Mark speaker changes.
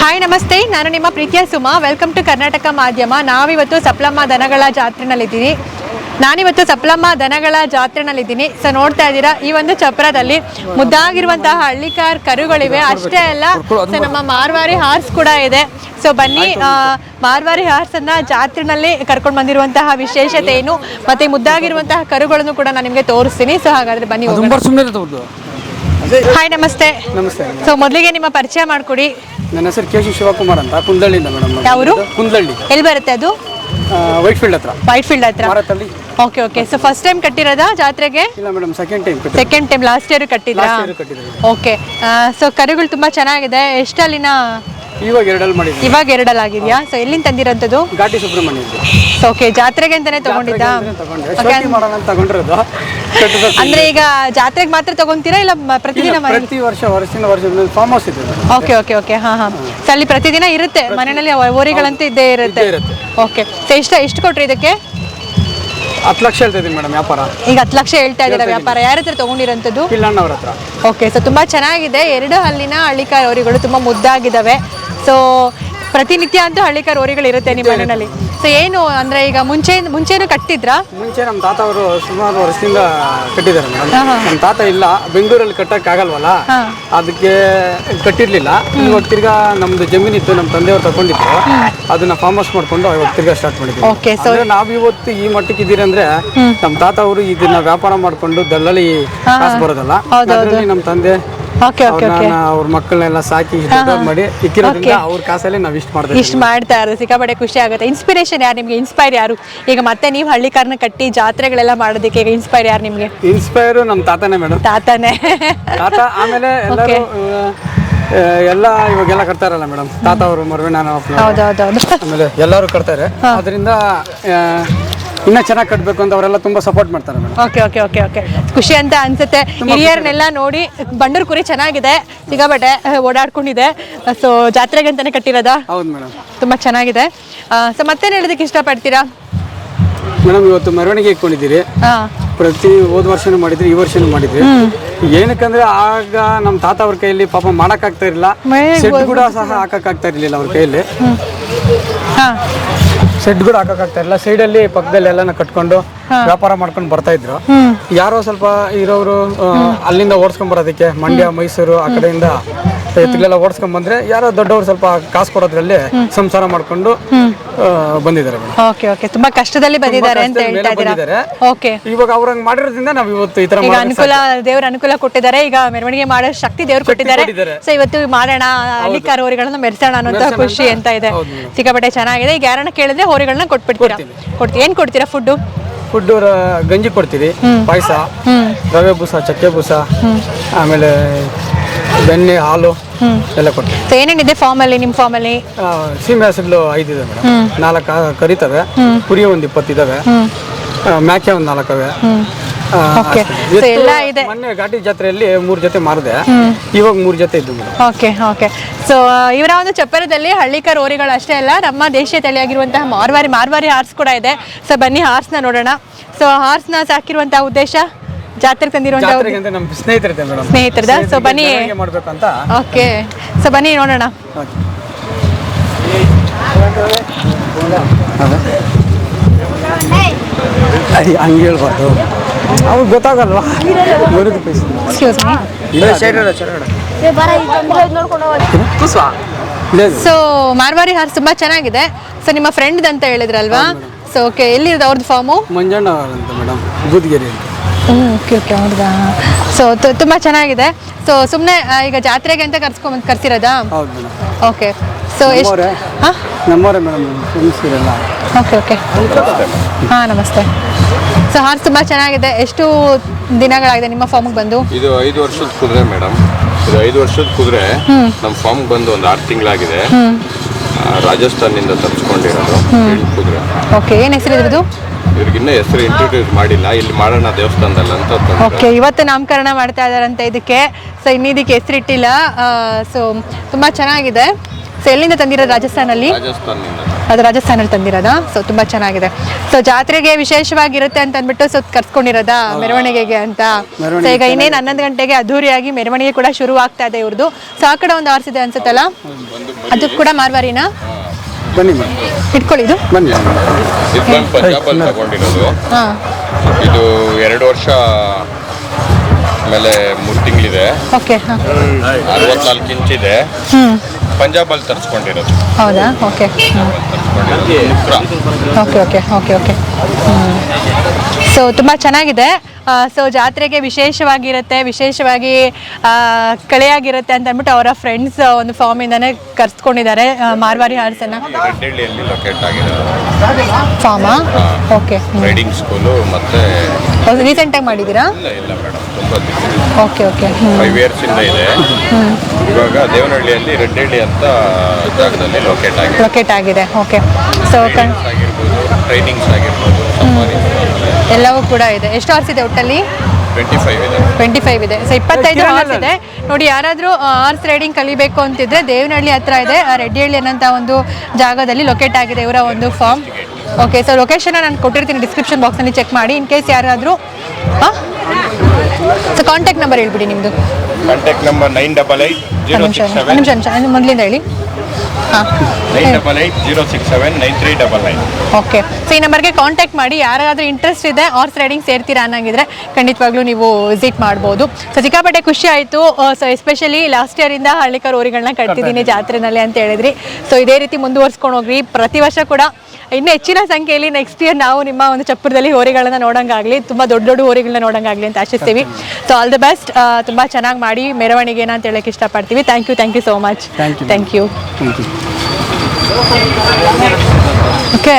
Speaker 1: Hi ನಮಸ್ತೆ. ನಾನು ನಿಮ್ಮ ಪ್ರೀತಿಯ ಸುಮಾ. ವೆಲ್ಕಮ್ ಟು ಕರ್ನಾಟಕ ಮಾಧ್ಯಮ. ನಾವಿವತ್ತು ಸಪ್ಲಮ್ಮ ದನಗಳ ಜಾತ್ರೆನಲ್ಲಿದ್ದೀನಿ. ನಾನಿವತ್ತು ಸಪ್ಲಮ್ಮ ದನಗಳ ಜಾತ್ರೆನಲ್ಲಿದ್ದೀನಿ. ಸೊ ನೋಡ್ತಾ ಇದ್ದೀರಾ ಈ ಒಂದು ಚಪ್ರದಲ್ಲಿ ಮುದ್ದಾಗಿರುವಂತಹ ಹಳ್ಳಿಕಾರ್ ಕರುಗಳಿವೆ. ಅಷ್ಟೇ ಅಲ್ಲ ಸೊ ನಮ್ಮ ಮಾರ್ವಾರಿ ಹಾರ್ಸ್ ಕೂಡ ಇದೆ. ಸೊ ಬನ್ನಿ ಮಾರ್ವಾರಿ ಹಾರ್ಸನ್ನ ಜಾತ್ರೆನಲ್ಲಿ ಕರ್ಕೊಂಡು ಬಂದಿರುವಂತಹ ವಿಶೇಷತೆ ಏನು? ಮತ್ತೆ ಮುದ್ದಾಗಿರುವಂತಹ ಕರುಗಳನ್ನು ಕೂಡ ನಾನು ನಿಮಗೆ ತೋರಿಸ್ತೀನಿ. ಸೊ ಹಾಗಾದ್ರೆ ಬನ್ನಿ ಹಾಯ್ ನಮಸ್ತೆ.
Speaker 2: ನಮಸ್ತೆ.
Speaker 1: ಸೊ ಮೊದಲಿಗೆ ನಿಮ್ಮ ಪರಿಚಯ ಮಾಡಿಕೊಡಿ.
Speaker 2: ನನ್ನ ಹೆಸರು ಕೆ ಶಿ ಶಿವಕುಮಾರ್ ಅಂತ ಕುಂದಳ್ಳಿಯಿಂದ ಮೇಡಮ್
Speaker 1: ಯಾವರು?
Speaker 2: ಕುಂದಳ್ಳಿ.
Speaker 1: ಎಲ್ಲಿ ಬರುತ್ತೆ ಅದು?
Speaker 2: ವೈಟ್ ಫೀಲ್ಡ್ ಹತ್ರ.
Speaker 1: ವೈಟ್ ಫೀಲ್ಡ್ ಹತ್ರ?
Speaker 2: Marathahalli
Speaker 1: okay okay so first time ಕಟ್ಟಿರೋದಾ ಜಾತ್ರೆಗೆ?
Speaker 2: ಇಲ್ಲ madam second time
Speaker 1: second time last year ಕಟ್ಟಿದ್ರಾ?
Speaker 2: ಕಟ್ಟಿದ್ದೀವಿ
Speaker 1: ಓಕೆ ಸೊ ಕರುಗಳು ತುಂಬಾ ಚೆನ್ನಾಗಿದೆ. ಎಷ್ಟಲ್ಲಿನ
Speaker 2: ಇವಾಗ ಎರಡಲ್ಲಿ ಮಾಡಿದ್ವಿ.
Speaker 1: ಇವಾಗ ಎರಡಲ್ಲಾಗಿದೆಯಾ? ಸೊ ಎಲ್ಲಿಂದ ತಂದಿರೋಂಥದ್ದು?
Speaker 2: ಘಾಟಿ ಸುಬ್ರಹ್ಮಣ್ಯ
Speaker 1: ಓಕೆ ಜಾತ್ರೆಗೆ ಅಂತಾನೆ ತಗೊಂಡಿದ್ದಾ? Okay.
Speaker 2: ಮಾಡೋಣ ಅಂತ ತಗೊಂಡಿರೋದು.
Speaker 1: ಅಂದ್ರೆ ಈಗ ಜಾತ್ರೆಗೆ ಮಾತ್ರ ತಗೊಂತೀರಾ ಇಲ್ಲ ಮ- ಪ್ರತಿದಿನ ಮನೆ
Speaker 2: ಪ್ರತಿ ವರ್ಷ ವರ್ಷದಿಂದ ವರ್ಷ ಫಾರ್ಮ್ ಹೌಸ್ ಇದೆ
Speaker 1: ಓಕೆ ಓಕೆ ಓಕೆ ಹಾ ಹಾ. ಸೊ ಅಲ್ಲಿ ಪ್ರತಿದಿನ ಇರುತ್ತೆ ಮನೆಯಲ್ಲಿ ಓರಿಗಳಂತೂ ಇದ್ದೇ ಇರುತ್ತೆ.
Speaker 2: ಇದ್ದೇ ಇರುತ್ತೆ.
Speaker 1: ಓಕೆ ಸೊ ಎಷ್ಟು ಎಷ್ಟು ಕೊಟ್ರಿ ಇದಕ್ಕೆ?
Speaker 2: ಹತ್ತು ಲಕ್ಷ ಹೇಳ್ತಾ ಇದ್ದೀನಿ ಮೇಡಮ್ ವ್ಯಾಪಾರ.
Speaker 1: ಈಗ ಹತ್ತು ಲಕ್ಷ ಹೇಳ್ತಾ ಇದ್ದೀರಾ ವ್ಯಾಪಾರ? ಯಾರ ಹತ್ರ ತಗೊಂಡಿರೋಂಥದ್ದು?
Speaker 2: ಕಿಲ್ಲಣ್ಣ ಅವ್ರ ಹತ್ರ.
Speaker 1: ಓಕೆ ಸೊ ತುಂಬ ಚೆನ್ನಾಗಿದೆ. ಎರಡು ಹಲ್ಲಿನ ಹಳ್ಳಿಕಾಯಿ ಅವರಿಗಳು ತುಂಬ ಮುದ್ದಾಗಿದ್ದಾವೆ ಸೊ ಪ್ರತಿನಿತ್ಯ ಅಂತೂ ಹಳ್ಳಿಕರ್ ಓರಿಗಳು ಇರುತ್ತೆ ನಿಮ್ಮ ಮನೆಯಲ್ಲಿ. ಸೊ ಏನು ಅಂದ್ರೆ ಈಗ ಮುಂಚೆ ಮುಂಚೆನೂ ಕಟ್ಟಿದ್ರಾ?
Speaker 2: ಮುಂಚೆ ನಮ್ಮ ತಾತ ಅವರು ಸುಮಾರು ವರ್ಷದಿಂದ ಕಟ್ಟಿದ್ದಾರೆ ಮೇಡಮ್.
Speaker 1: ಹಾ.
Speaker 2: ನಮ್ಮ ತಾತ ಇಲ್ಲ ಬೆಂಗಳೂರಲ್ಲಿ ಕಟ್ಟಕ್ ಆಗಲ್ವಲ್ಲ? ಅದಕ್ಕೆ ಕಟ್ಟಿರ್ಲಿಲ್ಲ. ಇವಾಗ ತಿರ್ಗಾ ನಮ್ದು ಜಮೀನ್ ಇತ್ತು ನಮ್ಮ ತಂದೆಯವ್ರು ತಗೊಂಡಿದ್ರು. ಅದನ್ನ ಫಾರ್ಮ್ ಹೌಸ್ ಮಾಡ್ಕೊಂಡು ಇವಾಗ ತಿರ್ಗಾ ಸ್ಟಾರ್ಟ್ ಮಾಡಿದ್ವಿ ನಾವ್ ಇವತ್ತು ಈ ಮಟ್ಟಕ್ಕೆ ಇದ್ದೀರಿ ಅಂದ್ರೆ ನಮ್ಮ ತಾತ ಅವರು ಇದನ್ನ ವ್ಯಾಪಾರ ಮಾಡ್ಕೊಂಡು ದಲ್ಲಾಳಿ ಕಾಸು ಬರೋದಲ್ಲ. ಅದರಲ್ಲಿ ನಮ್ಮ ತಂದೆ ಅವ್ರ ಮಕ್ಕಳನ್ನೆಲ್ಲ ಸಾಕಿ ಮಾಡಿ ಇಕ್ಕಿರೋದ್ರಿಂದ ಅವ್ರ ಕಾಸಲ್ಲಿ ನಾವು ಇಷ್ಟು ಮಾಡ್ತೀವಿ
Speaker 1: ಇಷ್ಟು ಮಾಡ್ತಾ ಇರೋದು. ಸಿಕ್ಕಾಪಟ್ಟೆ ಖುಷಿ ಆಗುತ್ತೆ. ಇನ್ಸ್ಪಿರೇಷನ್ ಯಾರು ನಿಮಗೆ? ಇನ್ಸ್ಪೈರ್ ಯಾರು? ಈಗ ಮತ್ತೆ ನೀವು ಹಳ್ಳಿ ಹಳ್ಳಿಕಾರನ ಕಟ್ಟಿ ಜಾತ್ರೆಗಳೆಲ್ಲ ಮಾಡೋದಕ್ಕೆ ಈಗ ಇನ್ಸ್ಪೈರ್ ಯಾರು ನಿಮಗೆ?
Speaker 2: ಇನ್ಸ್ಪೈರ್ ನಮ್ಮ ತಾತನೇ ಮೇಡಮ್
Speaker 1: ತಾತನೇ.
Speaker 2: ತಾತ ಆಮೇಲೆ ಎಲ್ಲರೂ ಎಲ್ಲ ಇವಾಗೆಲ್ಲ ಕಟ್ತಾರಲ್ಲ ಮೇಡಮ್ ತಾತ ಅವರು ಮರುವೆ ಆಮೇಲೆ ಎಲ್ಲರೂ ಕಟ್ತಾರೆ. ಅದರಿಂದ ಇನ್ನೂ ಚೆನ್ನಾಗಿ ಕಟ್ಟಬೇಕು ಅಂತ ಅವರೆಲ್ಲ ತುಂಬ ಸಪೋರ್ಟ್ ಮಾಡ್ತಾರೆ madam
Speaker 1: okay okay okay okay ಖುಷಿ ಅಂತ ಅನ್ಸುತ್ತೆ. ಹಿರಿಯರನ್ನೆಲ್ಲ ನೋಡಿ ಬಂಡೂರು ಕುರಿ ಚೆನ್ನಾಗಿದೆ ಸಿಗಬಟ್ಟೆ ಓಡಾಡ್ಕೊಂಡಿದೆ. ಸೊ ಜಾತ್ರೆಗೆ ಅಂತಾನೆ ಕಟ್ಟಿರೋದಾ?
Speaker 2: ಹೌದು ಮೇಡಮ್
Speaker 1: ತುಂಬ ಚೆನ್ನಾಗಿದೆ. ಸೊ ಮತ್ತೇನು ಹೇಳೋದಕ್ಕೆ ಇಷ್ಟಪಡ್ತೀರಾ?
Speaker 2: ಮೇಡಮ್ ಇವತ್ತು ಮೆರವಣಿಗೆ ಇಟ್ಕೊಂಡಿದ್ದೀರಿ.
Speaker 1: ಹಾಂ.
Speaker 2: ಪ್ರತಿ ಹೋದ ವರ್ಷನೂ ಮಾಡಿದ್ರಿ ಈ ವರ್ಷನೂ ಮಾಡಿದ್ರಿ. ಏನಕ್ಕಂದ್ರೆ ಆಗ ನಮ್ಮ ತಾತ ಅವ್ರ ಕೈಯಲ್ಲಿ ಪಾಪ ಮಾಡಕ್ಕಾಗ್ತಾ ಇರಲಿಲ್ಲ.
Speaker 1: ಮನೆಗೆ
Speaker 2: ಕೂಡ ಸಹ ಹಾಕಕ್ಕಾಗ್ತಾ ಇರಲಿಲ್ಲ ಅವ್ರ ಕೈಯಲ್ಲಿ.
Speaker 1: ಹಾಂ
Speaker 2: ಸೆಡ್ ಕೂಡ ಹಾಕಕ್ಕಾಗ್ತಾ ಇರಲಿಲ್ಲ ಸೈಡಲ್ಲಿ ಪಕ್ಕದಲ್ಲಿ ಎಲ್ಲಾನು ಕಟ್ಕೊಂಡು ವ್ಯಾಪಾರ ಮಾಡ್ಕೊಂಡು ಬರ್ತಾ ಇದ್ರು. ಯಾರೋ ಸ್ವಲ್ಪ ಇರೋರು ಅಲ್ಲಿಂದ ಓಡಿಸ್ಕೊಂಡ್ ಬರೋದಕ್ಕೆ ಮಂಡ್ಯ ಮೈಸೂರು ಆ ಕಡೆಯಿಂದ ಎತ್ತಿಗೆಲ್ಲ ಓಡಿಸ್ಕೊಂಡ್ ಬಂದ್ರೆ ಯಾರೋ ದೊಡ್ಡವರು ಸ್ವಲ್ಪ ಕಾಸು ಕೊಡೋದ್ರಲ್ಲಿ ಸಂಸಾರ ಮಾಡ್ಕೊಂಡು ಬಂದಿದ್ದಾರೆ ಮೇಡಮ್.
Speaker 1: ಓಕೆ ಓಕೆ ತುಂಬಾ ಕಷ್ಟದಲ್ಲಿ ಬಂದಿದ್ದಾರೆ ಅಂತ ಹೇಳ್ತಾ ಇದ್ದೀರಾ. ಓಕೆ
Speaker 2: ಇವಾಗ ಅವ್ರಂಗ್ ಮಾಡಿರೋದ್ರಿಂದ ನಾವು ಇವತ್ತು ಈ ತರ
Speaker 1: ಈಗ ಅನುಕೂಲ ದೇವ್ರ ಅನುಕೂಲ ಕೊಟ್ಟಿದ್ದಾರೆ. ಈಗ ಮೆರವಣಿಗೆ ಮಾಡೋ ಶಕ್ತಿ ದೇವ್ರು ಕೊಟ್ಟಿದ್ದಾರೆ. ಸೊ ಇವತ್ತು ಮಾಡೋಣ ಹಳ್ಳಿಕಾರ ಹೋರಿಗಳನ್ನ ಮೆರೆಸೋಣ ಅನ್ನೋಂತ ಖುಷಿ ಅಂತ ಇದೆ. ಸಿಕ್ಕಾಪಟ್ಟೆ ಚೆನ್ನಾಗಿದೆ. ಈಗ ಯಾರನ್ನ ಕೇಳಿದ್ರೆ ಹೋರಿಗಳನ್ನ ಕೊಟ್ಬಿಡ್ತೀರಾ? ಕೊಡ್ತೀವಿ ಏನ್ ಕೊಡ್ತೀರಾ ಫುಡ್ಡು
Speaker 2: ಫುಡ್ ಗಂಜಿ ಕೊಡ್ತೀವಿ. ಪಾಯಸ ರವೆ ಬೂಸ ಚಕ್ಕೆ ಬೂಸ ಆಮೇಲೆ ಬೆಣ್ಣೆ ಹಾಲು ಎಲ್ಲ ಕೊಡ್ತೀವಿ
Speaker 1: ಸೊ ಏನೇನಿದೆ ಫಾರ್ಮಲ್ಲಿ ನಿಮ್ಮ ಫಾರ್ಮಲ್ಲಿ
Speaker 2: ಅಲ್ಲಿ ಸೀಮೆ ಹಸುಗಳು ಐದಿದೆ ಮೇಡಮ್. ನಾಲ್ಕು ಆ- ಕರಿತವೆ. ಕುರಿ ಒಂದು ಇಪ್ಪತ್ತಿದಾವೆ ಮ್ಯಾಕೆ ಒಂದು ನಾಲ್ಕವೆ ಆ,
Speaker 1: Okay.
Speaker 2: ಅಷ್ಟೇ.
Speaker 1: So ಎಲ್ಲ ಇದೆ.
Speaker 2: ಮೊನ್ನೆ ಘಾಟಿ ಜಾತ್ರೆಯಲ್ಲಿ ಮೂರು ಜೊತೆ ಮಾರಿದೆ. ಇವಾಗ ಮೂರು ಜೊತೆ ಇದ್ದು ಮೇಡಮ್.
Speaker 1: ಓಕೆ ಓಕೆ ಸೊ ಇವರ ಒಂದು ಚಪ್ಪರದಲ್ಲಿ ಹಳ್ಳಿಕರ್ ಓರಿಗಳು ಅಷ್ಟೇ ಅಲ್ಲ ನಮ್ಮ ದೇಶೀಯ ತಳಿಯಾಗಿರುವಂತಹ ಮಾರ್ವಾರಿ ಮಾರ್ವಾರಿ ಹಾರ್ಸ್ ಕೂಡ ಇದೆ. ಸೊ ಬನ್ನಿ ಹಾರ್ಸ್ನ ನೋಡೋಣ. ಸೊ ಹಾರ್ಸ್ನ ಸಾಕಿರುವಂತಹ ಉದ್ದೇಶ? ಜಾತ್ರೆಗೆ ತಂದಿರುವಂತಹ
Speaker 2: ಜಾತ್ರೆಗೆ ಅಂತ ನಮ್ಮ ಸ್ನೇಹಿತರಿದೆ ಮೇಡಮ್
Speaker 1: ಸ್ನೇಹಿತರದ. ಸೊ ಬನ್ನಿ.
Speaker 2: ಮಾಡ್ಬೇಕಂತ.
Speaker 1: ಓಕೆ ಸೊ ಬನ್ನಿ ನೋಡೋಣ.
Speaker 2: ಹಂಗೆ ಹೇಳ್ಬಾರ್ದು. ಅವ್ರಿಗೆ ಗೊತ್ತಾಗಲ್ವಾ? ಬರೋದು ಪೈಸೆ.
Speaker 1: ಎಕ್ಸ್ಕ್ಯೂಸ್ ಮೀ
Speaker 2: ಇದೆ
Speaker 1: ಸೊ ಮಾರ್ವಾರಿ ಹಾರ್ಸ್ ತುಂಬಾ ಚೆನ್ನಾಗಿದೆ. ಸೊ ನಿಮ್ಮ ಫ್ರೆಂಡ್ ಅಂತ ಹೇಳಿದ್ರಲ್ವಾ? ಸೊ ಓಕೆ ಎಲ್ಲಿರೋದು ಅವ್ರದ್ದು ಫಾರ್ಮು
Speaker 2: ಮಂಜಣ್ಣ ಅಂತ ಮೇಡಮ್ ಬೂದ್ಗೆರೆ ಅಂತ
Speaker 1: ಓಕೆ ಓಕೆ ಹೌದಾ? ಸೊ ತುಂಬ ಚೆನ್ನಾಗಿದೆ. ಸೊ ಸುಮ್ಮನೆ ಈಗ ಜಾತ್ರೆಗೆ ಅಂತ ಕರ್ಸ್ಕೊಂಬಂದು ಕರ್ಸಿರೋದಾ?
Speaker 2: ಹೌದು
Speaker 1: ಓಕೆ ಸೊ ಎಷ್ಟು ಹಾಂ?
Speaker 2: ನಮ್ಮವರೇ ಮೇಡಮ್
Speaker 1: ಓಕೆ ಓಕೆ ಹಾಂ ನಮಸ್ತೆ. ಸೊ ಹಾರ್ಸ್ ತುಂಬ ಚೆನ್ನಾಗಿದೆ. ಎಷ್ಟು ದಿನಗಳಾಗಿದೆ ನಿಮ್ಮ ಫಾರ್ಮಿಗೆ ಬಂದು?
Speaker 3: ಇದು ಐದು ವರ್ಷದ ಕುದುರೆ ಮೇಡಮ್. ಇದು ಐದು ವರ್ಷದ ಕುದುರೆ. ನಮ್ಮ ಫಾರ್ಮ್ ಬಂದು ಒಂದು ಆರು ತಿಂಗಳಾಗಿದೆ. ರಾಜಸ್ಥಾನಿಂದ ತರಿಸ್ಕೊಂಡಿರೋದು ಕುದುರೆ.
Speaker 1: ಓಕೆ ಏನು ಹೆಸರು ಇದ್ರದ್ದು?
Speaker 3: ಇವ್ರಿಗಿನ್ನ ಹೆಸರು ಇಂಟ್ರೊಡ್ಯೂಸ್ ಮಾಡಿಲ್ಲ. ಇಲ್ಲಿ ಮಾಡೋಣ ದೇವಸ್ಥಾನದಲ್ಲಿ ಅಂತ ತಂದ್ರು.
Speaker 1: ಓಕೆ ಇವತ್ತು ನಾಮಕರಣ ಮಾಡ್ತಾ ಇದ್ದಾರಂತೆ ಇದಕ್ಕೆ. ಸೊ ಇನ್ನಿದಕ್ಕೆ ಹೆಸರಿಟ್ಟಿಲ್ಲ ಸೊ ತುಂಬ ಚೆನ್ನಾಗಿದೆ. ಸೊ ಎಲ್ಲಿಂದ ತಂದಿರೋದು? ರಾಜಸ್ಥಾನಲ್ಲಿ?
Speaker 3: ರಾಜಸ್ಥಾನದಿಂದ.
Speaker 1: ಅದು ರಾಜಸ್ಥಾನಲ್ಲಿ ತಂದಿರೋದಾ? ಸೊ ತುಂಬ ಚೆನ್ನಾಗಿದೆ. ಸೊ ಜಾತ್ರೆಗೆ ವಿಶೇಷವಾಗಿರುತ್ತೆ ಅಂತ ಅಂದ್ಬಿಟ್ಟು ಸೊ ಕರ್ಸ್ಕೊಂಡಿರೋದಾ ಮೆರವಣಿಗೆಗೆ ಅಂತ? ಸೊ ಈಗ ಇನ್ನೇನು ಹನ್ನೊಂದು ಗಂಟೆಗೆ ಅದ್ದೂರಿಯಾಗಿ ಮೆರವಣಿಗೆ ಕೂಡ ಶುರು ಆಗ್ತಾ ಇದೆ ಇವ್ರದ್ದು ಸೊ ಆ ಕಡೆ ಒಂದು ಆರ್ಸಿದೆ ಅನ್ಸುತ್ತಲ್ಲ? ಅದು ಕೂಡ ಮಾರ್ವಾರಿನಾ?
Speaker 2: ಬನ್ನಿ ಮೇಡಮ್
Speaker 1: ಇಟ್ಕೊಳ್ಳಿ ಇದು
Speaker 2: ಬನ್ನಿ.
Speaker 3: ಇದು ಪಂಜಾಬಲ್ಲಿ ತಗೊಂಡಿರೋದು.
Speaker 1: ಹಾಂ.
Speaker 3: ಇದು ಎರಡು ವರ್ಷ ಆಮೇಲೆ ಮೂರು ತಿಂಗಳಿದೆ.
Speaker 1: ಓಕೆ ಹಾಂ.
Speaker 3: ಅರವತ್ನಾಲ್ಕು ಇಂಚಿದೆ
Speaker 1: ಹ್ಞೂ
Speaker 3: ಪಂಜಾಬಲ್ಲಿ ತರಿಸ್ಕೊಂಡಿರೋದು.
Speaker 1: ಹೌದಾ? Okay. Okay okay okay okay. So ತುಂಬ ಚೆನ್ನಾಗಿದೆ. ಸೊ ಜಾತ್ರೆಗೆ ವಿಶೇಷವಾಗಿರುತ್ತೆ ವಿಶೇಷವಾಗಿ ಕಳೆಯಾಗಿರುತ್ತೆ ಅಂತ ಅಂದ್ಬಿಟ್ಟು ಅವರ ಫ್ರೆಂಡ್ಸ್ ಒಂದು ಫಾರ್ಮಿಂದನೇ ಕರ್ಸ್ಕೊಂಡಿದ್ದಾರೆ ಮಾರ್ವಾರಿ ಹಾರ್ಸ್
Speaker 3: ರೆಡ್ಡಿಹಳ್ಳಿಯಲ್ಲಿ ಲೊಕೇಟ್ ಆಗಿರೋದು.
Speaker 1: ಫಾರ್ಮಾ ಓಕೆ
Speaker 3: ರೈಡಿಂಗ್ ಸ್ಕೂಲು ಮತ್ತೆ
Speaker 1: ರೀಸೆಂಟಾಗಿ ಮಾಡಿದ್ದೀರಾ? ಓಕೆ ಓಕೆ
Speaker 3: ಫೈವ್ ಇಯರ್ಸ್ ಇಂದ ಇದೆ. ಇವಾಗ ದೇವನಹಳ್ಳಿಯಲ್ಲಿ ರೆಡ್ಡಹಳ್ಳಿ ಅಂತ ಜಾಗದಲ್ಲಿ ಲೊಕೇಟ್ ಆಗಿದೆ.
Speaker 1: ಲೊಕೇಟ್ ಆಗಿದೆ. ಓಕೆ ಸೊ
Speaker 3: ಟ್ರೈನಿಂಗ್ಸ್ ಆಗಿರ್ಬೋದು
Speaker 1: ಎಲ್ಲವೂ ಕೂಡ ಇದೆ. ಎಷ್ಟು ಹಾರ್ಸ್ ಇದೆ ಒಟ್ಟಲ್ಲಿ?
Speaker 3: ಟ್ವೆಂಟಿ ಫೈವ್ ಇದೆ.
Speaker 1: ಸೊ ಇಪ್ಪತ್ತೈದು ಹಾರ್ಸ್ ಇದೆ. ನೋಡಿ ಯಾರಾದರೂ ಹಾರ್ಸ್ ರೈಡಿಂಗ್ ಕಲಿಬೇಕು ಅಂತಿದ್ರೆ ದೇವನಹಳ್ಳಿ ಹತ್ರ ಇದೆ. ಆ ರೆಡ್ಡಿಹಳ್ಳಿ ಅನ್ನೋಂಥ ಒಂದು ಜಾಗದಲ್ಲಿ ಲೊಕೇಟ್ ಆಗಿದೆ ಇವರ ಒಂದು ಫಾರ್ಮ್ ಓಕೆ ಸೊ ಲೊಕೇಶನ್ ನಾನು ಕೊಟ್ಟಿರ್ತೀನಿ ಡಿಸ್ಕ್ರಿಪ್ಷನ್ ಬಾಕ್ಸಲ್ಲಿ ಚೆಕ್ ಮಾಡಿ. ಇನ್ ಕೇಸ್ ಯಾರಾದರೂ ಹಾಂ ಸೊ ಕಾಂಟ್ಯಾಕ್ಟ್ ನಂಬರ್ ಹೇಳ್ಬಿಡಿ ನಿಮ್ಮದು
Speaker 3: contact number nine double eight
Speaker 1: ನಿಮಿಷ. ಮೊದಲಿಂದ ಹೇಳಿ. ಹಾಂ.
Speaker 3: Nine double eight zero six seven nine three double nine.
Speaker 1: Okay. So ಈ ನಂಬರ್ಗೆ ಕಾಂಟ್ಯಾಕ್ಟ್ ಮಾಡಿ. ಯಾರಾದರೂ ಇಂಟ್ರೆಸ್ಟ್ ಇದೆ ಆರ್ಸ್ ರೈಡಿಂಗ್ ಸೇರ್ತೀರಾ ಅನ್ನಂಗಿದ್ರೆ ಖಂಡಿತವಾಗ್ಲೂ ನೀವು ವಿಸಿಟ್ ಮಾಡ್ಬೋದು. ಸೊ ಸಿಕ್ಕಾಪಟ್ಟೆ ಖುಷಿ ಆಯಿತು. ಸೊ ಎಸ್ಪೆಷಲಿ ಲಾಸ್ಟ್ ಇಯರಿಂದ ಹಳ್ಳಿಕರ್ ಊರಿಗಳನ್ನ ಕಟ್ತಿದ್ದೀನಿ ಜಾತ್ರೆನಲ್ಲಿ ಅಂತ ಹೇಳಿದ್ರಿ. ಸೊ ಇದೇ ರೀತಿ ಮುಂದುವರ್ಸ್ಕೊಂಡು ಹೋಗ್ರಿ. ಪ್ರತಿ ವರ್ಷ ಕೂಡ ಇನ್ನು ಹೆಚ್ಚಿನ ಸಂಖ್ಯೆಯಲ್ಲಿ ನೆಕ್ಸ್ಟ್ ಇಯರ್ ನಾವು ನಿಮ್ಮ ಒಂದು ಚಪ್ಪರದಲ್ಲಿ ಹೋರಿಗಳನ್ನ ನೋಡೋಂಗಾಗಲಿ ತುಂಬ ದೊಡ್ಡ ದೊಡ್ಡ ಹೋರಿಗಳನ್ನ ನೋಡೋಂಗಾಗಲಿ ಅಂತ ಆಶಿಸ್ತೀವಿ. ಸೊ ಆಲ್ ದ ಬೆಸ್ಟ್ ತುಂಬ ಚೆನ್ನಾಗಿ ಮಾಡಿ ಮೆರವಣಿಗೆನ ಅಂತ ಹೇಳಕ್ಕೆ ಇಷ್ಟಪಡ್ತೀವಿ. Thank you thank you so much thank you
Speaker 2: thank you
Speaker 1: okay